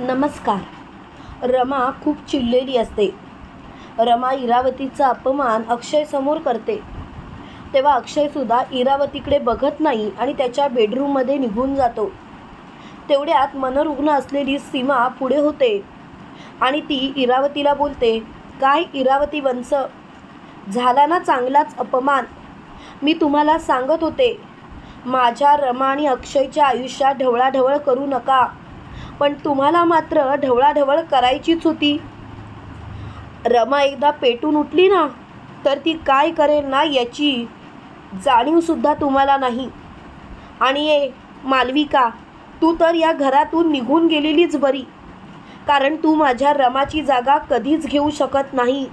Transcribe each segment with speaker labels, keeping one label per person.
Speaker 1: नमस्कार. रमा खूप चिडलेली असते. रमा इरावतीचा अपमान अक्षय समोर करते. तेव्हा अक्षयसुद्धा इरावतीकडे बघत नाही आणि त्याच्या बेडरूममध्ये निघून जातो. तेवढ्यात मनरुग्ण असलेली सीमा पुढे होते आणि ती इरावतीला बोलते काय इरावती वंश झाला ना चांगलाच अपमान. मी तुम्हाला सांगत होते माझ्या रमा आणि अक्षयच्या आयुष्यात ढवळाढवळ करू नका. पण तुम्हाला मात्र ढवळाढवळ करायचीच होती. रमा एकदा पेटून उठली ना तर ती काय करेल ना याची जाणीवसुद्धा तुम्हाला नाही. आणि ए मालविका तू तर या घरातून निघून गेलेलीच बरी. कारण तू माझ्या रमाची जागा कधीच घेऊ शकत नाही.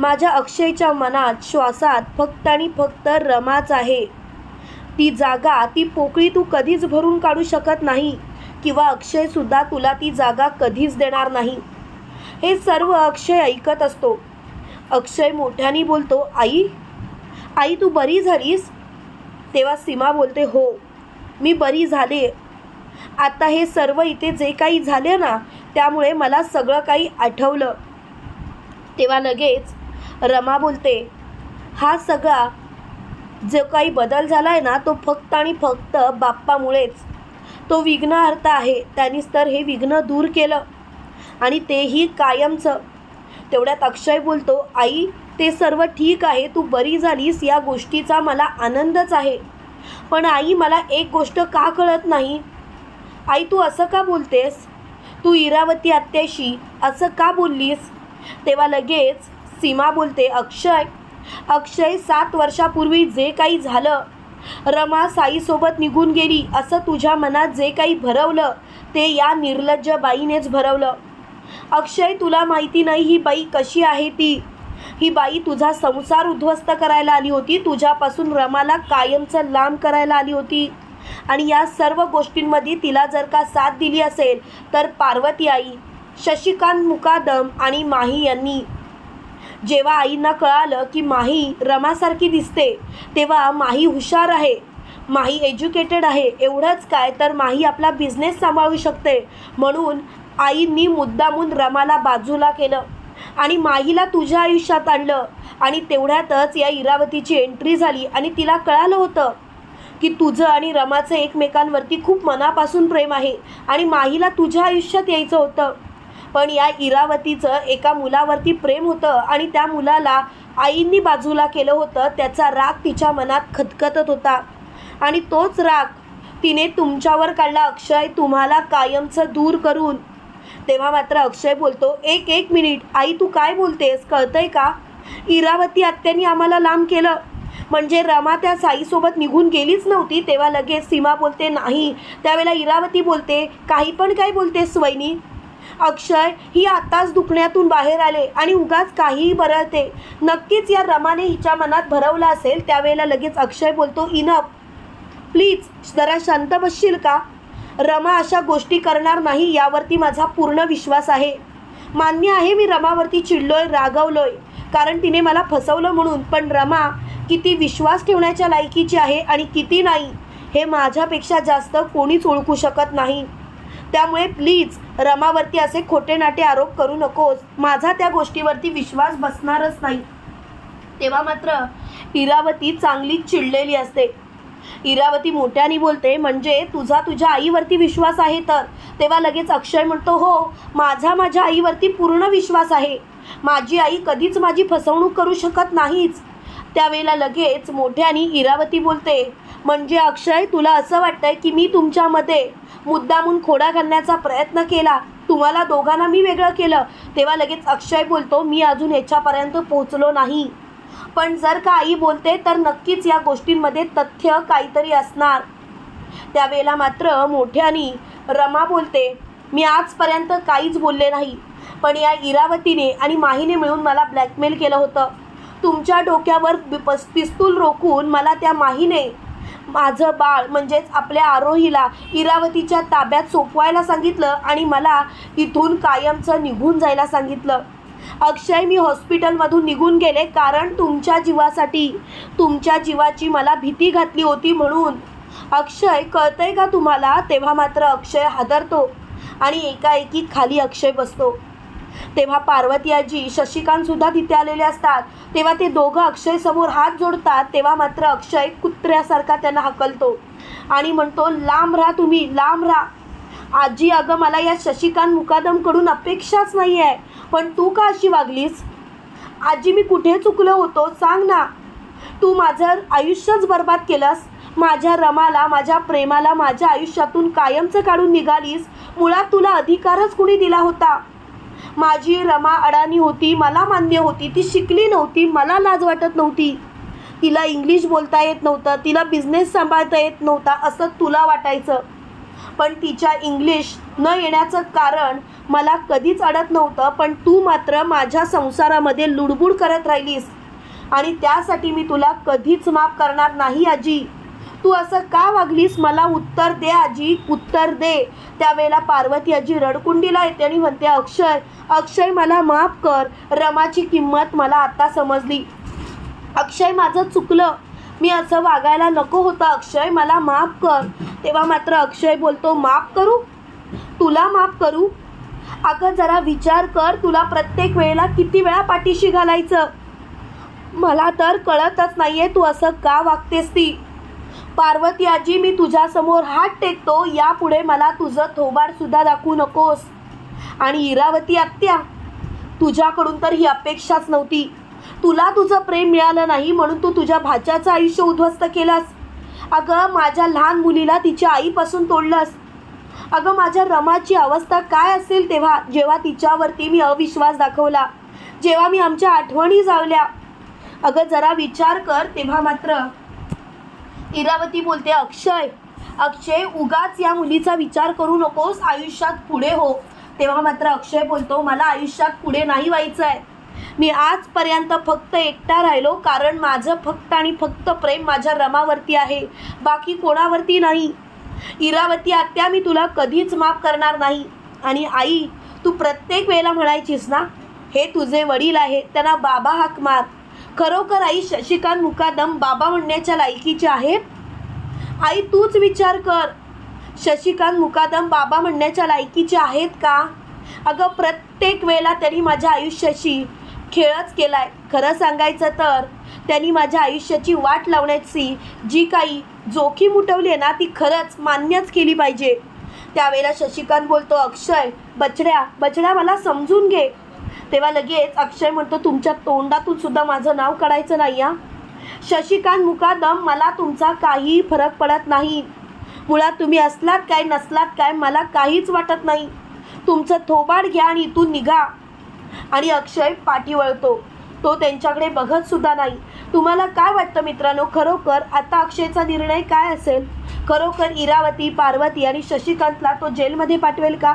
Speaker 1: माझ्या अक्षयच्या मनात श्वासात फक्त आणि फक्त रमाच आहे. ती जागा ती पोकळी तू कधीच भरून काढू शकत नाही. किंवा अक्षयसुद्धा तुला ती जागा कधीच देणार नाही. हे सर्व अक्षय ऐकत असतो. अक्षय मोठ्याने बोलतो आई आई तू बरी झालीस? तेव्हा सीमा बोलते हो मी बरी झाले. आता हे सर्व इथे जे काही झाले ना त्यामुळे मला सगळं काही आठवलं. तेव्हा लगेच रमा बोलते हा सगळा जो काही बदल झाला आहे ना तो फक्त आणि फक्त बाप्पामुळेच. तो विघ्नहर्ता आहे. त्यानीच तर हे विघ्न दूर केलं. आणि तेही कायमचं. तेवढ्यात अक्षय बोलतो आई ते सर्व ठीक आहे. तू बरी झालीस. या गोष्टीचा मला आनंदच आहे. पण आई मला एक गोष्ट का कळत नाही? आई तू असं का बोलतेस? तू इरावती आत्याशी असं का बोललीस? तेव्हा लगेच सीमा बोलते अक्षय अक्षय सात वर्षापूर्वी जे काही झालं रमा साईसोबत निघून गेली. असं तुझ्या मनात जे काही भरवलं ते या निर्लज्ज बाईनेच भरवलं. अक्षय तुला माहिती नाही ही बाई कशी आहे ती. ही बाई तुझा संसार उद्ध्वस्त करायला आली होती. तुझ्यापासून रमाला कायमचं लांब करायला आली होती. आणि या सर्व गोष्टींमध्ये तिला जर का साथ दिली असेल तर पार्वती आई शशिकांत मुकादम आणि माही यांनी जेव्हा आईंना कळालं की माही रमासारखी दिसते तेव्हा माही हुशार आहे. माही एज्युकेटेड आहे. एवढंच काय तर माही आपला बिझनेस सांभाळू शकते. म्हणून आईंनी मुद्दामून रमाला बाजूला केलं आणि माहीला तुझ्या आयुष्यात आणलं आणि तेवढ्यातच या इरावतीची एंट्री झाली आणि तिला कळालं होतं की तुझं आणि रमाचं एकमेकांवरती खूप मनापासून प्रेम आहे आणि माहीला तुझ्या आयुष्यात यायचं होतं. पण या इरावतीचं एका मुलावरती प्रेम होतं आणि त्या मुलाला आईंनी बाजूला केलं होतं. त्याचा राग तिच्या मनात खतखतत होता. आणि तोच राग तिने तुमच्यावर काढला. अक्षय तुम्हाला कायमचं दूर करून. तेव्हा मात्र अक्षय बोलतो एक एक मिनिट. आई तू काय बोलतेस? कळतंय का? इरावती आत्याने आम्हाला लांब केलं. म्हणजे रमा त्या साईसोबत निघून गेलीच नव्हती. तेव्हा लगेच सीमा बोलते नाही. त्यावेळेला इरावती बोलते काही पण काय बोलतेस स्वैनी अक्षय ही आताच दुखण्यातून बाहेर आले आणि उगाच काहीही बरळते. नक्कीच या रमाने हिच्या मनात भरवलं असेल त्यावेळेला लगेच अक्षय बोलतो इनफ प्लीज जरा शांत बसशील का? रमा अशा गोष्टी करणार नाही यावरती माझा पूर्ण विश्वास आहे. मान्य आहे मी रमावरती चिडलोय रागवलोय कारण तिने मला फसवलं म्हणून पण रमा किती विश्वास ठेवण्याच्या लायकीची आहे आणि किती नाही हे माझ्यापेक्षा जास्त कोणीच ओळखू शकत नाही. त्यामुळे प्लीज रमावरती असे खोटे नाटे आरोप करू नकोस. माझा त्या गोष्टीवरती विश्वास बसणारच नाही. तेव्हा मात्र इरावती चांगलीच चिडलेली असते. इरावती मोठ्याने बोलते म्हणजे तुझा तुझ्या आईवरती विश्वास आहे तर? तेव्हा लगेच अक्षय म्हणतो हो माझा माझ्या आईवरती पूर्ण विश्वास आहे. माझी आई कधीच माझी फसवणूक करू शकत नाहीच. त्यावेळेला लगेच मोठ्याने इरावती बोलते म्हणजे अक्षय तुला असं वाटतंय की मी तुमच्यामध्ये मुद्दामून खोडा घालण्याचा प्रयत्न केला. तुम्हाला दोघांना मी वेगळं केलं. तेव्हा लगेच अक्षय बोलतो मी अजून ह्याच्यापर्यंत पोहोचलो नाही. पण जर का आई बोलते तर नक्कीच या गोष्टींमध्ये तथ्य काहीतरी असणार. त्यावेळेला मात्र मोठ्यानी रमा बोलते मी आजपर्यंत काहीच बोलले नाही पण या इरावतीने आणि माहीने मिळून मला ब्लॅकमेल केलं होतं. तुमच्या डोक्यावर पिस्तूल रोखून मला त्या माहीने माझं बाळ म्हणजेच आपल्या आरोहीला इरावतीच्या ताब्यात सोपवायला सांगितलं आणि मला इथून कायमचं निघून जायला सांगितलं. अक्षय मी हॉस्पिटलमधून निघून गेले कारण तुमच्या जीवासाठी तुमच्या जीवाची मला भीती घातली होती म्हणून. अक्षय कळतंय का तुम्हाला? तेव्हा मात्र अक्षय हादरतो आणि एकाएकी खाली अक्षय बसतो. तेव्हा पार्वती आजी तिथे आलेले असतात. तेव्हा ते दोघं अक्षय समोर हात जोडतात तेव्हा मात्र अक्षय कुत्र्यासारखा त्यांना हकलतो. आणि म्हणतो लांब राहा तुम्ही लांब राहा. आजी अगं मला या शशिकांत मुकादमकडून अपेक्षाच नाही आहे पण तू का अशी वागलीस? आजी मी कुठे चुकलो होतो? सांग ना. तू माझं आयुष्यच बर्बाद केलंस. माझ्या रमाला माझ्या प्रेमाला माझ्या आयुष्यातून कायमचं काढून निघालीस. मुळात तुला अधिकारच कुणी दिला होता. माझी रमा अडाणी होती मला मान्य होती ती शिकली नव्हती मला लाज वाटत नव्हती. तिला इंग्लिश बोलता येत नव्हतं तिला बिझनेस सांभाळता येत नव्हता असं तुला वाटायचं. पण तिच्या इंग्लिश न येण्याचं कारण मला कधीच अडत नव्हतं पण तू मात्र माझ्या संसारामध्ये लुडबुड करत राहिलीस. आणि त्यासाठी मी तुला कधीच माफ करणार नाही आजी. तू असं का वागलीस? मला उत्तर दे आजी उत्तर दे. त्यावेळेला पार्वती आजी रडकुंडीला येते आणि म्हणते अक्षय अक्षय मला माफ कर. रमाची किंमत मला आता समजली. अक्षय माझं चुकलं. मी असं वागायला नको होतं. अक्षय मला माफ कर. तेव्हा मात्र अक्षय बोलतो माफ करू? तुला माफ करू? अगं जरा विचार कर. तुला प्रत्येक वेळेला किती वेळा पाठीशी घालायचं? मला तर कळतच नाहीये तू असं का वागतेस ती. पार्वती आजी मी तुझ्यासमोर हात टेकतो यापुढे मला तुझं थोबाडसुद्धा दाखवू नकोस. आणि इरावती आत्या तुझ्याकडून तर ही अपेक्षाच नव्हती. तुला तुझं प्रेम मिळालं नाही म्हणून तू तुझ्या भाच्याचं आयुष्य उद्ध्वस्त केलंस. अगं माझ्या लहान मुलीला तिच्या आईपासून तोडलंस. अगं माझ्या रमाची अवस्था काय असेल तेव्हा जेव्हा तिच्यावरती मी अविश्वास दाखवला जेव्हा मी आमच्या आठवणी जावल्या. अगं जरा विचार कर तेव्हा मात्र इरावती बोलते अक्षय अक्षय उगाच या मुलीचा विचार करू नकोस आयुष्यात पुढे हो. तेव्हा मात्र अक्षय बोलतो मला आयुष्यात पुढे नाही व्हायचं आहे मी आजपर्यंत फक्त एकटा राहिलो कारण माझं फक्त आणि फक्त प्रेम माझ्या रमावरती आहे. बाकी कोणावरती नाही. इरावती आत्या मी तुला कधीच माफ करणार नाही. आणि आई तू प्रत्येक वेळेला म्हणायचीस ना हे तुझे वडील आहे त्यांना बाबा हाक मार. खरोखर आई शशिकांत मुकादम बाबा म्हणण्याच्या लायकीचे आहेत आई तूच विचार कर. शशिकांत मुकादम बाबा म्हणण्याच्या लायकीचे आहेत का? अगं प्रत्येक वेळेला त्यांनी माझ्या आयुष्याशी खेळच केलाय. खरं सांगायचं तर त्यांनी माझ्या आयुष्याची वाट लावण्याची जी काही जोखीम उठवली आहे ना ती खरंच मान्यच केली पाहिजे. त्यावेळेला शशिकांत बोलतो अक्षय बछड्या बछड्या मला समजून घे. तेव्हा लगेच अक्षय म्हणतो तुमच्या तोंडातून सुद्धा माझं नाव काढायचं नाही या शशिकांत मुकादम मला तुमचा काही फरक पडत नाही. मुळात तुम्ही असलात काय नसलात काय मला काहीच वाटत नाही. तुमचं थोबाड घ्या आणि इथून निघा. आणि अक्षय पाठी वळतो. तो त्यांच्याकडे बघत सुद्धा नाही. तुम्हाला काय वाटतं मित्रांनो? खरोखर आता अक्षयचा निर्णय काय असेल? खरोखर इरावती पार्वती आणि शशिकांतला तो जेलमध्ये पाठवेल का?